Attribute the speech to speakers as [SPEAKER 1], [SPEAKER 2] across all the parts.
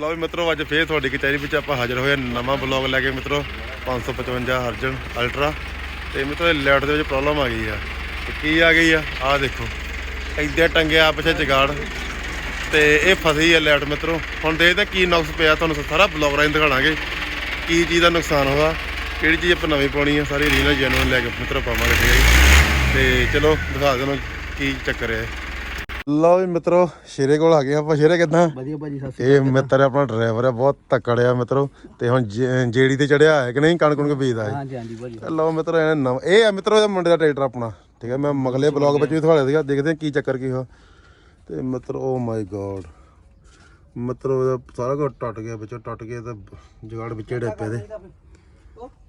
[SPEAKER 1] ਲਓ ਵੀ ਮਿੱਤਰੋ, ਅੱਜ ਫੇਰ ਤੁਹਾਡੀ ਕਚਹਿਰੀ ਵਿੱਚ ਆਪਾਂ ਹਾਜ਼ਰ ਹੋਏ ਨਵਾਂ ਬਲੌਗ ਲੈ ਕੇ ਮਿੱਤਰੋ 555 ਅਰਜਨ ਅਲਟਰਾ। ਤੇ ਮਿੱਤਰੋ, ਇਹ ਲਾਈਟ ਦੇ ਵਿੱਚ ਪ੍ਰੋਬਲਮ ਆ ਗਈ ਆ। ਤੇ ਕੀ ਆ ਗਈ ਆ? ਆਹ ਦੇਖੋ, ਇੱਦਾਂ ਟੰਗਿਆ ਪਿੱਛੇ ਜਗਾੜ। ਤੇ ਇਹ ਫਸੀ ਆ ਲੈਟ ਮਿੱਤਰੋ। ਹੁਣ ਦੇਖਦੇ ਹਾਂ ਕੀ ਨੁਕਸ ਪਿਆ, ਤੁਹਾਨੂੰ ਸਾਰਾ ਬਲੌਗ ਰਾਹੀਂ ਦਿਖਾਵਾਂਗੇ ਕੀ ਚੀਜ਼ ਦਾ ਨੁਕਸਾਨ ਹੋਇਆ, ਕਿਹੜੀ ਚੀਜ਼ ਆਪਾਂ ਨਵੀਂ ਪਾਉਣੀ ਆ, ਸਾਰੀ ਰੀਨਲ ਜੈਨੂਨ ਲੈ ਕੇ ਮਿੱਤਰੋ ਪਾਵਾਂਗੇ। ਠੀਕ ਹੈ ਜੀ ਤੇ ਚਲੋ, ਦਿਖਾ ਦੇਣਾ ਕੀ ਚੱਕਰ ਹੈ ਲਓ ਵੀ ਮਿੱਤਰੋ ਸ਼ੇਰੇ ਕੋਲ ਆ ਗਏ ਆਪਾਂ। ਸ਼ੇਰੇ ਕਿੱਦਾਂ?
[SPEAKER 2] ਵਧੀਆ ਭਾਜੀ ਸਤਿ ਸ਼੍ਰੀ
[SPEAKER 1] ਇਹ ਮਿੱਤਰ ਆਪਣਾ ਡਰਾਈਵਰ ਹੈ ਬਹੁਤ ਤਕੜ ਆ ਮਿੱਤਰੋ। ਤੇ ਹੁਣ ਜੇ- ਜੇੜੀ ਤੇ ਚੜਿਆ ਹੈ ਕਿ ਨਹੀਂ ਕਣਕ ਕੁਣਕ ਬੀਜਦਾ ਹੈ
[SPEAKER 2] ਹਾਂਜੀ ਹਾਂਜੀ ਭਾਜੀ।
[SPEAKER 1] ਲਓ ਮਿੱਤਰੋ ਇਹ ਨਵਾਂ ਇਹ ਆ ਮਿੱਤਰੋ ਇਹ ਮੁੰਡੇ ਦਾ ਟਰੈਕਟਰ ਆਪਣਾ। ਠੀਕ ਹੈ ਮੈਂ ਮਗਲੇ ਬਲੌਗ ਵਿੱਚ ਵੀ ਦਿਖਾਇਆ ਸੀਗਾ ਦੇਖਦੇ ਹਾਂ ਕੀ ਚੱਕਰ ਕੀ ਹੋਇਆ। ਤੇ ਮਿੱਤਰੋ ਓ ਮਾਈ ਗੋਡ ਮਿੱਤਰੋ ਇਹਦਾ ਸਾਰਾ ਕੁਝ ਟੁੱਟ ਗਿਆ ਵਿੱਚੋਂ ਟੁੱਟ ਗਿਆ ਤੇ ਜਗਾੜ ਵਿੱਚੇ ਡੱਪੇ ਦੇ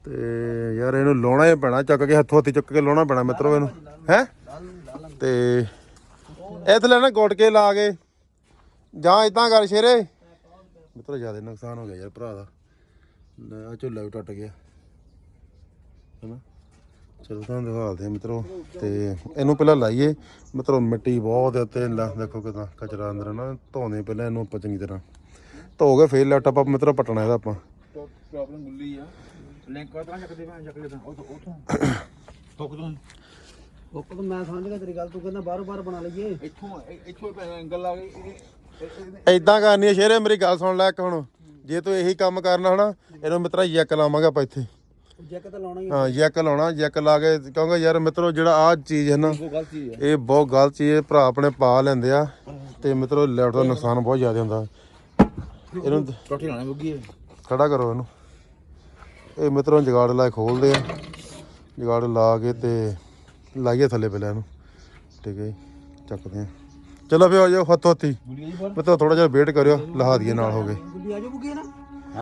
[SPEAKER 1] ਤੇ ਯਾਰ ਇਹਨੂੰ ਲਾਉਣਾ ਹੀ ਪੈਣਾ ਚੱਕ ਕੇ ਹੱਥੋਂ ਹੱਥੀ ਚੁੱਕ ਕੇ ਲਾਉਣਾ ਪੈਣਾ ਮਿੱਤਰੋ ਇਹਨੂੰ। ਹੈ? ਤੇ ਇਹ ਥਲੇ ਨਾ ਗੁੱਟ ਕੇ ਲਾ ਕੇ। ਜਾਂ ਇਦਾਂ ਕਰ ਸ਼ੇਰੇ। ਮਿੱਤਰੋ ਜ਼ਿਆਦਾ ਨੁਕਸਾਨ ਹੋ ਗਿਆ ਯਾਰ ਭਰਾ ਦਾ। ਲੈ ਆ ਝੁੱਲਾ ਵੀ ਟੁੱਟ ਗਿਆ। ਹੈਨਾ? ਚਲੋ ਤੁਹਾਨੂੰ ਦਿਖਾਉਂਦੇ ਆ ਮਿੱਤਰੋ। ਤੇ ਇਹਨੂੰ ਪਹਿਲਾਂ ਲਾਈਏ। ਮਿੱਤਰੋ ਮਿੱਟੀ ਬਹੁਤ ਹੈ ਤੇ ਲਾ ਦੇਖੋ ਕਿਦਾਂ ਕਚਰਾ ਅੰਦਰ ਨਾ। ਧੋਣੇ ਪਹਿਲਾਂ ਇਹਨੂੰ ਆਪਾਂ ਚੰਗੀ ਤਰ੍ਹਾਂ। ਧੋ ਕੇ ਫੇਰ ਲੈਪਟਾਪ ਆਪਾਂ ਮਿੱਤਰੋ ਪਟਣਾ ਇਹਦਾ ਆਪਾਂ।
[SPEAKER 2] ਪ੍ਰੋਬਲਮ ਗੁੱਲੀ ਆ। ਲਿੰਕ ਕਰਾਂ ਚੱਕਦੇ ਭਾਂ ਚੱਕ ਲੈਦਾ ਉਹ ਉਹ ਤੋਂ ਟੋਕ ਤੋਂ। ਉਹ ਤਾਂ ਮੈਂ ਸਮਝ ਗਿਆ ਤੇਰੀ ਗੱਲ ਤੂੰ ਕਹਿੰਦਾ ਬਾਹਰੋਂ ਬਾਹਰ ਬਣਾ ਲਈਏ। ਇੱਥੋਂ ਇੱਥੋਂ ਐਂਗਲ ਲਾ ਕੇ
[SPEAKER 1] ਐਦਾਂ ਕਰਨੀ ਹੈ ਸ਼ੇਰੇ ਮੇਰੀ ਗੱਲ ਸੁਣ ਲੈ ਇੱਕ ਹੁਣ। ਜੇ ਤੂੰ ਇਹੀ ਕੰਮ ਕਰਨਾ ਹਨਾ ਇਹਨੂੰ ਮਿੱਤਰਾ ਜੈਕ ਲਾਵਾਂਗੇ ਆਪਾਂ ਇੱਥੇ।
[SPEAKER 2] ਜੈਕ ਤਾਂ ਲਾਉਣਾ ਹੀ
[SPEAKER 1] ਹਾਂ ਜੈਕ ਲਾਉਣਾ ਜੈਕ ਲਾ ਕੇ ਕਹੂੰਗਾ ਯਾਰ ਮਿੱਤਰੋ ਜਿਹੜਾ ਆਹ ਚੀਜ਼ ਹੈ ਨਾ
[SPEAKER 2] ਉਹ ਗਲਤ ਚੀਜ਼ ਹੈ।
[SPEAKER 1] ਇਹ ਬਹੁਤ ਗਲਤ ਚੀਜ਼ ਹੈ ਭਰਾ ਆਪਣੇ ਪਾ ਲੈਂਦੇ ਆ ਤੇ ਮਿੱਤਰੋ ਲੈਪਟਾਪ ਦਾ ਨੁਕਸਾਨ ਬਹੁਤ ਜ਼ਿਆਦਾ ਹੁੰਦਾ। ਇਹਨੂੰ
[SPEAKER 2] ਟੋਟੀ ਲਾਣਾ ਬੁੱਗੀ
[SPEAKER 1] ਖੜਾ ਕਰੋ ਇਹਨੂੰ। ਇਹ ਮਿੱਤਰੋ ਜਗਾੜ ਲਾ ਕੇ ਖੋਲਦੇ ਆ। ਜਗਾੜ ਲਾ ਕੇ ਤੇ ਲਾਈਏ ਥੱਲੇ ਪਹਿਲਾਂ ਇਹਨੂੰ। ਠੀਕ ਹੈ ਜੀ, ਚੱਕਦੇ ਆ ਚਲੋ ਫਿਰ ਆ ਜਾਓ, ਹੱਥੋਂ ਹੱਥੀ।
[SPEAKER 2] ਗੁੱਲੀ ਜੀ ਪਰ
[SPEAKER 1] ਥੋੜਾ ਜਿਹਾ ਵੇਟ ਕਰਿਓ, ਲਹਾ ਦਈਏ ਨਾਲ ਹੋ ਗਏ।
[SPEAKER 2] ਗੁੱਲੀ ਆ ਜਾ ਬੁੱਗੀ ਨਾ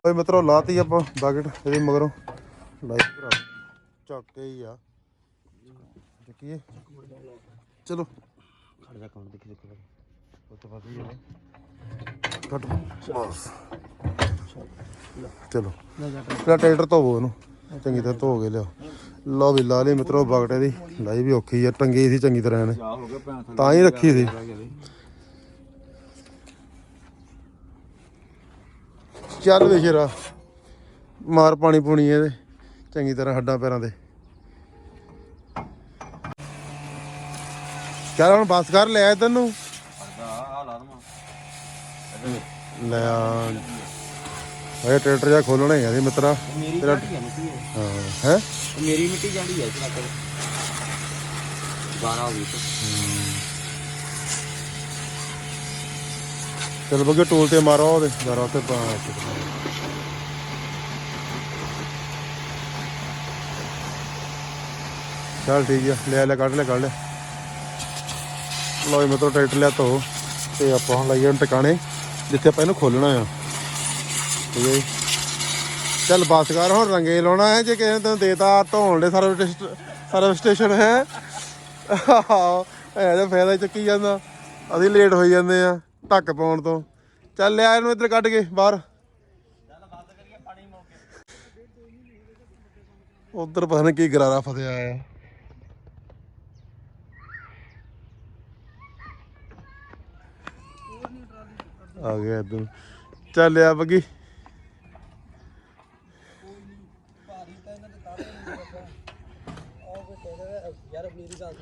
[SPEAKER 1] ਓਏ ਮਿੱਤਰੋ, ਲਾਤੀ ਆਪਾਂ ਬਾਕਟ ਇਹਦੇ ਮਗਰੋਂ। ਲਾਈ ਭਰਾ। ਚੱਕ ਕੇ ਹੀ ਆ। ਚੱਕੀਏ ਚਲੋ।
[SPEAKER 2] ਖੜ ਜਾ ਕੰਮ ਦੇਖੀ ਦੇਖੋ
[SPEAKER 1] ਉੱਤੇ ਫਸ ਗਈ ਕੱਟ। ਬਸ। ਚਲੋ।
[SPEAKER 2] ਲੈ ਜਾ
[SPEAKER 1] ਪਹਿਲਾਂ ਟਰੈਕਟਰ ਧੋਵੋ ਇਹਨੂੰ। ਚੰਗੀ ਤਰ੍ਹਾਂ ਧੋ ਕੇ ਲਿਆਓ। ਲਓ ਵੀ ਲਾ ਲਈ ਮਿੱਤਰੋ ਬਗਟੇ ਦੀ। ਲਾਈ ਵੀ ਔਖੀ ਆ ਟੰਗੀ ਸੀ ਚੰਗੀ ਤਰ੍ਹਾਂ
[SPEAKER 2] ਭੈਣ
[SPEAKER 1] ਤਾਂ ਹੀ ਰੱਖੀ ਸੀ। ਚੱਲ ਵੇ ਸ਼ੇਰਾ ਮਾਰ ਪਾਣੀ ਪੂਣੀ ਇਹਦੇ ਚੰਗੀ ਤਰ੍ਹਾਂ ਹੱਡਾਂ ਪੈਰਾਂ ਦੇ ਚੱਲ ਹੁਣ ਬਸ ਕਰ ਲਿਆ ਤੈਨੂੰ।
[SPEAKER 2] ਲੈ
[SPEAKER 1] ਆ। ਇਹ ਟਰੈਕਟਰ ਜਾ ਖੋਲਣਾ ਹੀ ਆ ਸੀ ਮਿੱਤਰਾ।
[SPEAKER 2] ਮੇਰੀ
[SPEAKER 1] ਤੇਰਾ-
[SPEAKER 2] ਮਿੱਟੀ ਹੈ ਮਿੱਟੀ ਹੈ
[SPEAKER 1] ਹਾਂ ਹੈ?
[SPEAKER 2] ਮੇਰੀ ਮਿੱਟੀ ਜਾਂਦੀ ਹੈ ਇਸ ਲੱਗ ਗਾਣਾ ਹੋ ਗਈ
[SPEAKER 1] ਚਲ ਬੱਗੇ ਟੋਲ ਤੇ ਮਾਰੋ ਉਹਦੇ। ਜ਼ਰਾ ਤੇ ਪਾ ਚੱਲ ਠੀਕ ਆ ਲੈ ਲੈ ਕੱਢ ਲੈ ਕੱਢ ਲੈ। ਲਓ ਮੈਂ ਤਾਂ ਟਰੈਕਟਰ ਲਿਆ ਤੋ ਤੇ ਆਪਾਂ ਹੁਣ ਲਾਈਏ ਹੁਣ ਟਿਕਾਣੇ ਜਿੱਥੇ ਆਪਾਂ ਇਹਨੂੰ ਖੋਲਣਾ ਆ। ਠੀਕ ਹੈ ਜੀ। ਚੱਲ ਬਸ ਕਰ, ਹੁਣ ਰੰਗੇ ਲਾਉਣਾ ਹੈ, ਜੇ ਕਿਸੇ ਨੇ ਤੈਨੂੰ ਦੇਤਾ, ਧੋਣ ਦੇ ਸਰਵਿਸ ਸਰਵਿਸ ਸਟੇਸ਼ਨ ਹੈ। ਇਹ ਤਾਂ ਫਾਇਦਾ ਚੱਕੀ ਜਾਂਦਾ। ਅਸੀਂ ਲੇਟ ਹੋਈ ਜਾਂਦੇ ਆ, ਧੱਕ ਪਾਉਣ ਤੋਂ। ਚੱਲ ਲਿਆ ਇਹਨੂੰ ਇੱਧਰ ਕੱਢ ਕੇ, ਬਾਹਰ। ਉਧਰ ਪਤਾ ਨਹੀਂ ਕੀ ਗਰਾਰਾ ਫਸਿਆ ਆ ਆ ਗਿਆ ਇੱਧਰ ਚੱਲ ਬੱਗੀ
[SPEAKER 2] ਯਾਰ ਮੇਰੀ ਗੱਲ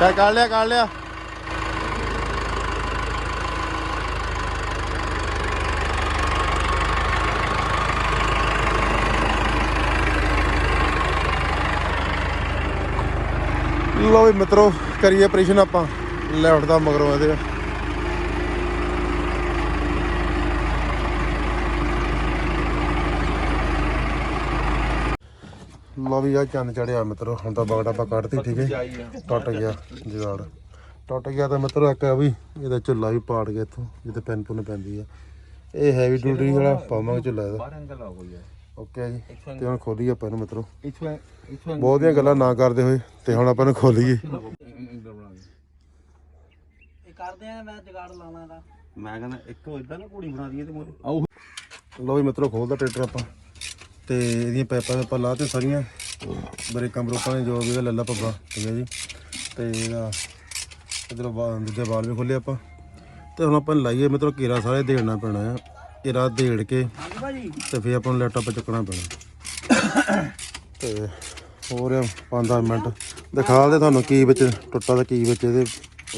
[SPEAKER 1] ਚੱਲ ਕੱਢ ਲਿਆ ਕੱਢ ਲਿਆ। ਲਓ ਵੀ ਮਿੱਤਰੋ, ਕਰੀਏ ਆਪਰੇਸ਼ਨ ਆਪਾਂ। ਲੈਫਟ ਦਾ ਮਗਰੋਂ ਇਹਦੇ। ਲਓ ਵੀ ਆ ਚੰਨ ਚੜਿਆ ਮਿੱਤਰੋ ਹੁਣ ਤਾਂ ਬਗੜਾ ਆਪਾਂ ਕੱਢਤੀ ਠੀਕ ਹੈ? ਟੁੱਟ ਗਿਆ ਜਗਾੜ। ਟੁੱਟ ਗਿਆ ਤਾਂ ਮਿੱਤਰੋ ਇੱਕ ਆ ਵੀ ਇਹਦਾ ਝੁੱਲਾ ਵੀ ਪਾੜ ਗਿਆ ਇੱਥੋਂ ਜਿੱਥੇ ਪੈਨ ਪੁੰਨ ਪੈਂਦੀ ਆ। ਇਹ ਹੈਵੀ ਡਿਊਟੀ ਜਿਹੜਾ ਪਾਵਾਂਗੇ ਝੁੱਲਾ ਇਹਦਾ। ਓਕੇ ਜੀ ਤੇ ਹੁਣ ਖੋਲੀਏ ਆਪਾਂ ਇਹਨੂੰ ਮਿੱਤਰੋ।
[SPEAKER 2] ਇੱਥੋਂ ਇੱਥੋਂ
[SPEAKER 1] ਬਹੁਤੀਆਂ ਗੱਲਾਂ ਨਾ ਕਰਦੇ ਹੋਏ ਤੇ ਹੁਣ ਆਪਾਂ ਇਹਨੂੰ ਖੋਲੀਏ।
[SPEAKER 2] ਕਰਦੇ ਆ ਮੈਂ ਜਗਾੜ ਲਾਉਣਾ ਦਾ ਮੈਂ ਕਹਿੰਦਾ ਇੱਕੋ ਇਦਾਂ ਨਾ ਕੁੜੀ ਬਣਾ ਦਈਏ ਤੇ ਮੋਰੇ ਆਓ।
[SPEAKER 1] ਲਓ ਵੀ ਮਿੱਤਰੋ ਖੋਲਦਾ ਟਰੈਕਟਰ ਆਪਾਂ। ਤੇ ਇਹਦੀਆਂ ਪਾਈਪਾਂ ਆਪਾਂ ਲਾ ਤੇ ਸਾਰੀਆਂ। ਬ੍ਰੇਕਾਂ ਬਰੋਕਾਂ ਨੇ ਜੋ ਵੀ ਇਹਦਾ ਲੱਲਾ ਪੱਬਾ ਠੀਕ ਹੈ ਜੀ। ਤੇ ਇਹਦਾ ਇਧਰ ਦੂਜੇ ਬਾਲ ਵੀ ਖੋਲੇ ਆਪਾਂ। ਤੇ ਹੁਣ ਆਪਾਂ ਲਾਈਏ ਮਤਲਬ ਕੀਰਾ ਸਾਰੇ ਦੇੜਨਾ ਪੈਣਾ ਆ। ਕੀਰਾ ਦੇੜ ਕੇ ਤੇ ਫਿਰ ਆਪਾਂ ਨੂੰ ਲੈਪਟਾਪ ਚੱਕਣਾ ਪੈਣਾ। ਤੇ ਹੋਰ 5-10 ਮਿੰਟ। ਦਿਖਾ ਦੇ ਤੁਹਾਨੂੰ ਕੀ ਵਿੱਚ ਟੁੱਟਾ ਤੇ ਕੀ ਵਿੱਚ ਇਹਦੇ